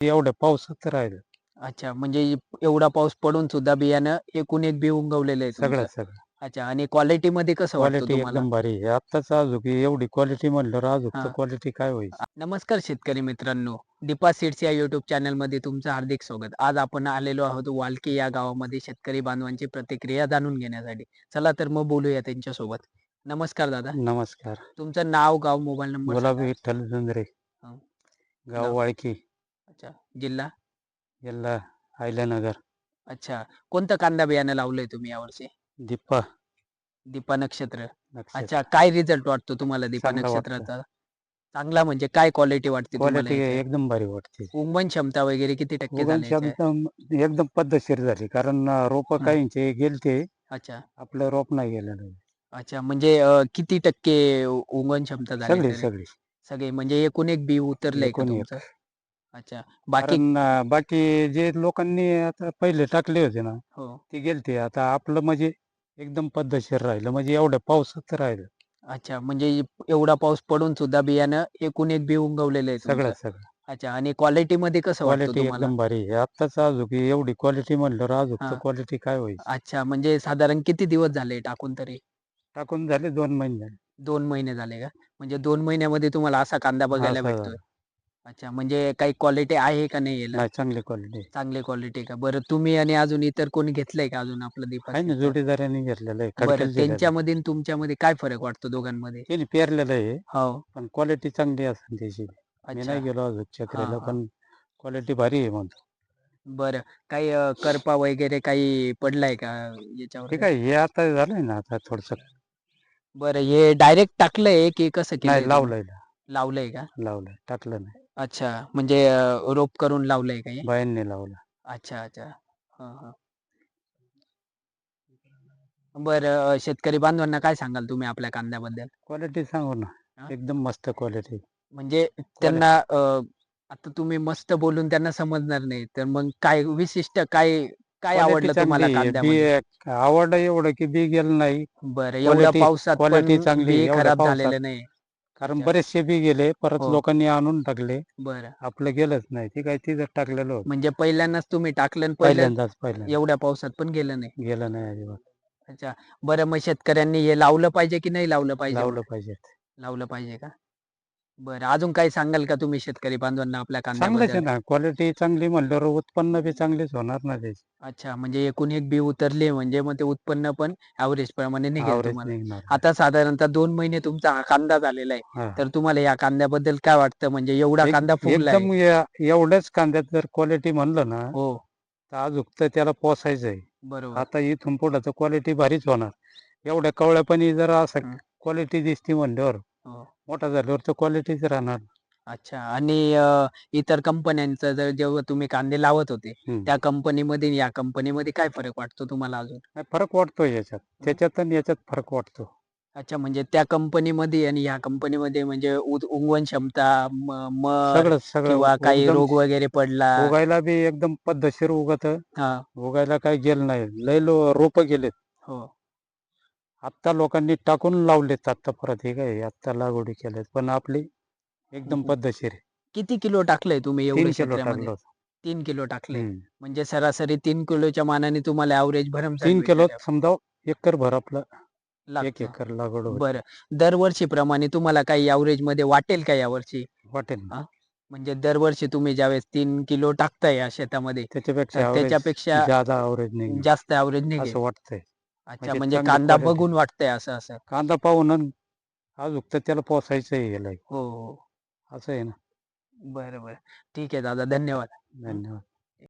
एवढ्या पावसात राहिलं. अच्छा म्हणजे एवढा पाऊस पडून सुद्धा बियाणं एकूण एक बी उगवलेलं आहे सगळं तुमचं. सगळं अच्छा आणि क्वालिटी मध्ये कसं वाटतं क्वालिटी तुम्हाला? एकदम भारी आहे. आत्ताच एवढी क्वालिटी म्हणल्यावर अजून हा. क्वालिटी काय होईल? नमस्कार शेतकरी मित्रांनो. दीपा सीड्स या युट्यूब चॅनलमध्ये तुमचं हार्दिक स्वागत. आज आपण आलेलो आहोत वालकी या गावामध्ये शेतकरी बांधवांची प्रतिक्रिया जाणून घेण्यासाठी. चला तर मग बोलूया त्यांच्यासोबत. नमस्कार दादा. नमस्कार. तुमचं नाव गाव मोबाईल नंबर गुलाबी विठ्ठल हा. गाव नाव. वाळकी जिल्हा? याला आयल्यानगर अच्छा. कोणतं कांदा बियाणं लावलंय तुम्ही यावर्षी? दीपा. दीपा नक्षत्र. नक्षत्र. अच्छा. काय रिझल्ट वाटतो तुम्हाला दीपा चांगला वाटतो. नक्षत्राचा? चांगला म्हणजे काय क्वालिटी वाटते तुम्हाला क्वालिटी याची? एकदम भारी वाटते. उगवण क्षमता वगैरे किती टक्के उगवण झाली याची? क्षमता एकदम पद्धतशीर झाली. कारण रोप हं. काहींचे गेलते. अच्छा. आपलं रोप नाही गेलेलं अच्छा. म्हणजे अं, किती टक्के उ- उगवण क्षमता झाली सगळी? सगळी. सगळे. म्हणजे एकूण एक बी उतरलंय का एकूण एक. तुमचं? अच्छा. बाकी कारण अं, बाकी जे लोकांनी आता पहिले टाकले होते ना हो. ते गेलते. आता आपलं म्हणजे एकदम पद्धतशीर राहिलं. म्हणजे एवढ्या पावसात राहिलं. अच्छा. म्हणजे एवढा पाऊस पडून सुद्धा बियाणं एकूण एक बी उगवलेलं आहे सगळं तुमचं. सगळं अच्छा. आणि क्वालिटी मध्ये कसं वाटतं क्वालिटी तुम्हाला? एकदम भारी आहे. आत्ताच अजून एवढी क्वालिटी म्हणल्यावर अजून हा. क्वालिटी काय होईल? अच्छा. म्हणजे साधारण किती दिवस झाले टाकून तरी? टाकून झाले दोन महिने. झाले. दोन महिने झाले का? म्हणजे दोन महिन्यामध्ये तुम्हाला असा कांदा बघायला भेटतोय झालं. अच्छा म्हणजे काही क्वालिटी आहे का नाही याला? नाही चांगली क्वालिटी चांगली क्वालिटी का? बरं तुम्ही आणि अजून इतर कोणी घेतलंय का अजून आपलं दीपक आहे ना जोडीदारांनी घेतलेलं आहे बरं खडकेल दिलेलं आहे. त्यांच्यामध्ये आणि तुमच्यामध्ये काय फरक वाटतो दोघांमध्ये? त्यांनी पेरलेलं आहे हो. पण क्वालिटी चांगली असेल त्याची. मी अच्छा. नाही गेलो अजून चक्रेला हा. पण क्वालिटी भारी आहे म्हणतो बरं काही अं, करपा वगैरे काही पडलाय का याच्यावर? ठीक आहे हे आता झालंय ना आता थोडस. बरं हे डायरेक्ट टाकलंय की कसं केलंय नाही तुम्ही? लावलंय लावलंय का? लावलंय टाकलं नाही. अच्छा म्हणजे अं, रोप करून लावलंय का हे? बायांनी लावलं. अच्छा अच्छा. हा हा. बरं अं, शेतकरी बांधवांना काय सांगाल तुम्ही आपल्या कांद्याबद्दल? क्वालिटी सांगू ना? एकदम मस्त क्वालिटी म्हणजे त्यांना अं, आता तुम्ही मस्त बोलून त्यांना समजणार नाही तर मग काय विशिष्ट काय काय आवडलं तुम्हाला कांद्यामध्ये? आवडलं एवढं की बी गेलं नाही. बरं एवढ्या quality- पावसात quality पण चांगली, बी एवढ्या खराब पावसात. झालेलं नाही. कारण. बरेचसे बी गेले परत हो. लोकांनी आणून टाकले. बरं. आपलं गेलंच नाही. ते काय तिथं टाकलेलं होतं. म्हणजे पहिल्यांदाच तुम्ही टाकलं आणि पहिल्यांदाच पहिल्यांदा एवढ्या पावसात पण गेलं नाही. गेलं नाही अजिबात. अच्छा. बरं मग शेतकऱ्यांनी हे लावलं पाहिजे की नाही लावलं पाहिजे? लावलं पाहिजे लावलं पाहिजे का? बरं अजून काही सांगाल का तुम्ही शेतकरी बांधवांना आपल्या चांगलंच आहे कांद्याबद्दल ना क्वालिटी चांगली म्हणल्यावर उत्पन्न बी चांगलीच होणार ना त्याची. अच्छा म्हणजे एकूण एक बी उतरले म्हणजे मग ते उत्पन्न पण ऍव्हरेज प्रमाणे निघेल Average तुम्हाला. निघणार. आता साधारणतः दोन महिने तुमचा हा कांदा झालेला आहे. हा. तर तुम्हाला या कांद्याबद्दल काय वाटतं? म्हणजे एवढा एक- कांदा फुगला एकदम या- एवढ्याच कांद्यात जर क्वालिटी म्हणलं ना हो. तर अजून तर त्याला पोसायचं आहे. बरोबर. आता इथून पुढं तर क्वालिटी भारीच होणार. एवढ्या कवळ्यापणी जर असं हं. क्वालिटी दिसती म्हणल्यावर हो. मोठा झाल्यावर तर क्वालिटीच राहणार. अच्छा. आणि अं, इतर कंपन्यांचं जर जेव्हा तुम्ही कांदे लावत होते. त्या कंपनीमध्ये या कंपनीमध्ये काय फरक वाटतो तुम्हाला अजून? नाही, फरक वाटतो याच्यात. त्याच्यात आणि याच्यात फरक वाटतो. अच्छा म्हणजे त्या कंपनीमध्ये आणि ह्या कंपनीमध्ये म्हणजे उ- उगवण क्षमता म- मर सगळं सगळं किंवा काही एकदम रोग वगैरे पडला. उगायला बी एकदम पद्धतशीर उगत. हा. उगायला काही गेलं नाही. लय लो रोप गेलेत. हो. आत्ता लोकांनी टाकून लावलेत आत्ता परत हे काय आत्ता लागवडी केल्यात पण आपली एकदम. पद्धतशीर आहे. किती किलो टाकलंय तुम्ही तीन एवढं किलो क्षेत्रामध्ये टाकलं होतं. तीन किलो टाकले हम्म. म्हणजे सरासरी तीन किलोच्या मानाने तुम्हाला ऍव्हरेज भरम तीन किलो समजा एकर भर आपलं एक एकर लागवड होती. बरं दरवर्षी प्रमाणे तुम्हाला काही ऍव्हरेजमध्ये वाटेल का यावर्षी वाटेल ना. म्हणजे दरवर्षी तुम्ही ज्यावेळेस तीन किलो टाकताय या शेतामध्ये त्याच्यापेक्षा average त्याच्यापेक्षा जादा नाही जास्त ऍव्हरेज निघेल असं वाटतंय अच्छा म्हणजे म्हणजे कांदा. बघून वाटतंय असं असं. कांदा पाहून अजून तर त्याला पोसायचं आहे याला. हो हो. असं आहे ना. बरं बरं. ठीक आहे दादा धन्यवाद. धन्यवाद.